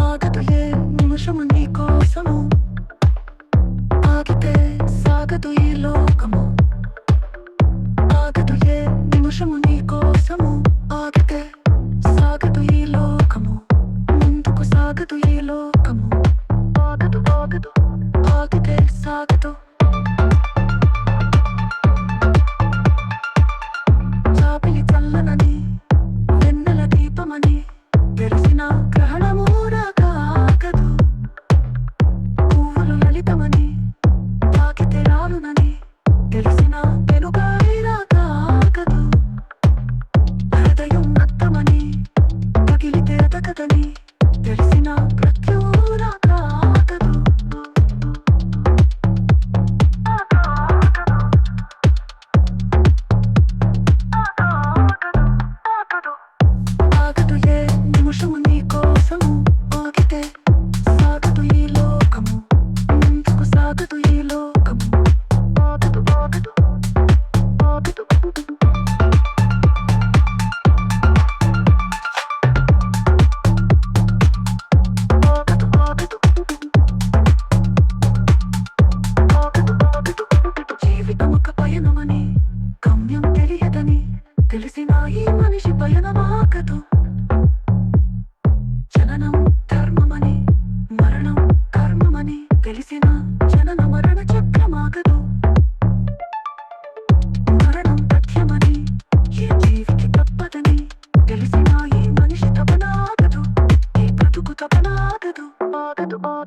ఆగదు ఏ నిమిషము నీ కోసము. ఆగితే సాగదు ఈ లోకము. ఆగదు ఏ నిమిషము నీ కోసము. ఆగితే సాగదు ఈ లోకము. ముందుకు సాగదు ఈ లోకము. ఆగదు ఆగదు. ఆగితే సాగదు.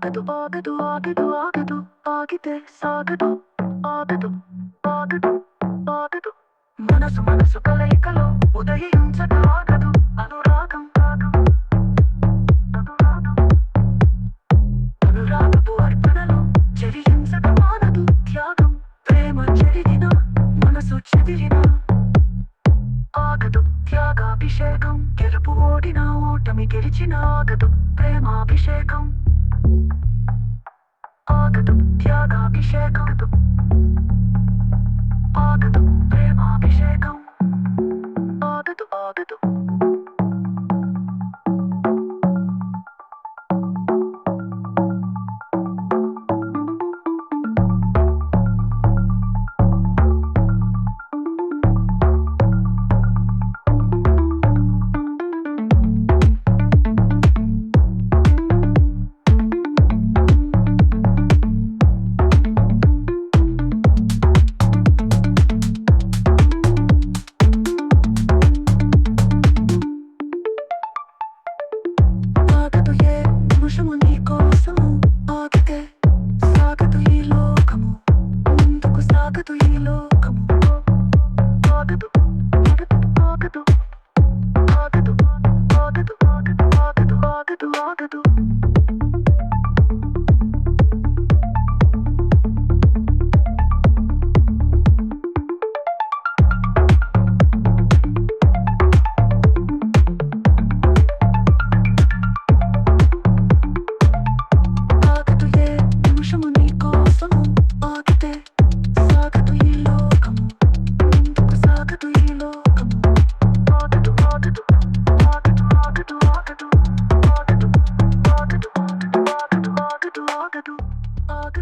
ఆగదు ఆగదు ఆగదు ఆగదు. ఆగదు ఆగితే సాగదు ఆగదు ఆగదు ఆగదు. మనసు మనసు కలయికలో ఉదయించదాగదు అనురాగం రాగం అనురాగం. అనురాగపు అర్పణలో చెరియించక మానదు. త్యాగం ప్రేమ చెరిగిన మనసు చెదిరిన. ఆగదు త్యాగాభిషేకం. గెలుపు ఓడిన ఓటమి గెలిచిన ఆగదు. Premabhishekam. kalktım, ya da bir şey kalktım.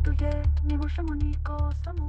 tujye niba usha niko samu